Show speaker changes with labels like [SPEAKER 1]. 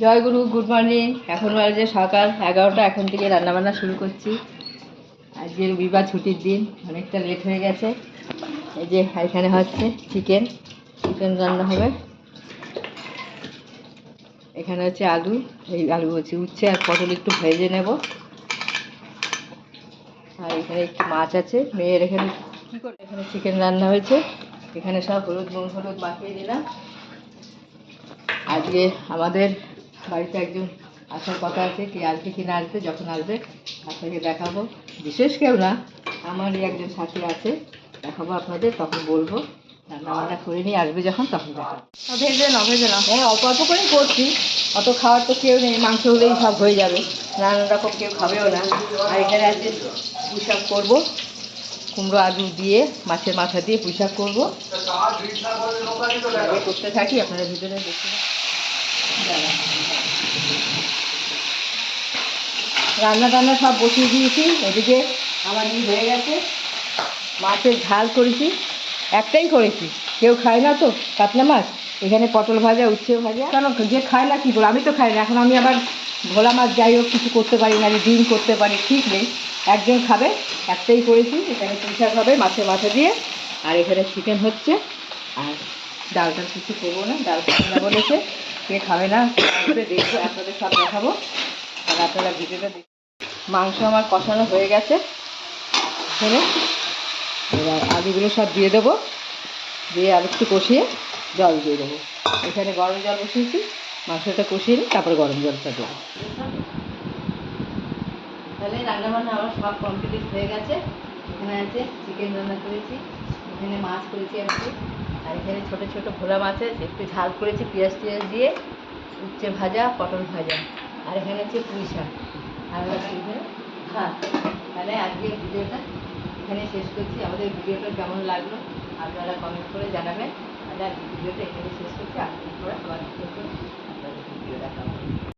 [SPEAKER 1] জয় গুরু, good morning. এখন বাজে সকাল এগারোটা, এখন থেকে রান্নাবান্না শুরু করছি। আজকে রবিবার ছুটির দিন, অনেকটা লেট হয়ে গেছে। এই যে, এখানে হচ্ছে চিকেন চিকেন রান্না হবে। এখানে হচ্ছে আলু, এই আলু হচ্ছে উচ্ছে আর পটল একটু ভেজে নেব। আর এখানে একটু মাছ আছে, মেয়ের এখানে কী করে? এখানে চিকেন রান্না হয়েছে। এখানে সব হলুদ, নুন, হলুদ মাখিয়ে দিলাম আজকে আমাদের বাড়িতে একজন আসার কথা আছে কি আসবে কি না আসবে যখন আসবে আপনাকে দেখাবো। বিশেষ কেউ না আমারই একজন সাথী আছে দেখাবো আপনাদের তখন বলব। রান্না বান্না করে নিয়ে আসবে যখন তখন দেখাবো। ভেজে না ভেজে না। হ্যাঁ অল্প অল্প করেই করছি অত খাওয়ার তো কেউ নেই মাংস হলেই সব হয়ে যাবে। নানান রকম কেউ খাবেও না। আর এখানে আছে পুঁশাক করব কুমড়ো আলু দিয়ে মাছের মাথা দিয়ে পুঁশাক করব। করতে থাকি আপনারা ভিতরে দেখতে রান্না টান্না সব বসিয়ে দিয়েছি, এদিকে আমার ই হয়ে গেছে, মাছের ঝাল করেছি, একটাই করেছি। কেউ খায় না তো কাতলা মাছ, এখানে পটল ভাজা, উচ্ছে ভাজা। কেন, যে খায় না কী করে? আমি তো খাই না, এখন আমি আবার ভোলা মাছ যাই হোক, কিছু করতে পারি না ডিম করতে পারি, ঠিক নেই। একজন খাবে, একটাই করেছি, এখানে পুঁশাক হবে, মাছের মাথা দিয়ে, আর এখানে চিকেন হচ্ছে, আর ডালটার কিছু করব না, ডাল ঠান্ডা বলেছে, কে খাবে না দেখব, আপনাদের সব দেখাবো, আর আপনারা ভিডিওটা মাংস আমার কষানো হয়ে গেছে। এখানে এবার আলুগুলো সব দিয়ে দেবো। দিয়ে আর একটু কষিয়ে জল দিয়ে দেবো। এখানে গরম জল বসিয়েছি, মাংসটা কষিয়ে নিই, তারপরে গরম জলটা দেবো। তাহলে রান্নাবান্না আমার সব কমপ্লিট হয়ে গেছে। এখানে আছে চিকেন রান্না করেছি, এখানে মাছ করেছি আজকে। আর এখানে ছোটো ছোটো ভোলা মাছ আছে, একটু ঝাল করেছি পেঁয়াজ টিয়াজ দিয়ে। উচ্ছে ভাজা, পটল ভাজা। আর এখানে হচ্ছে পুঁই শাক। ভাত তাহলে আজকে ভিডিওটা এখানে শেষ করছি। আমাদের ভিডিওটা কেমন লাগল আপনারা কমেন্ট করে জানাবেন। তাহলে আজকে ভিডিওটা এখানে শেষ করছি। আপনি পরে আবার আপনাদের ভিডিও দেখাবো।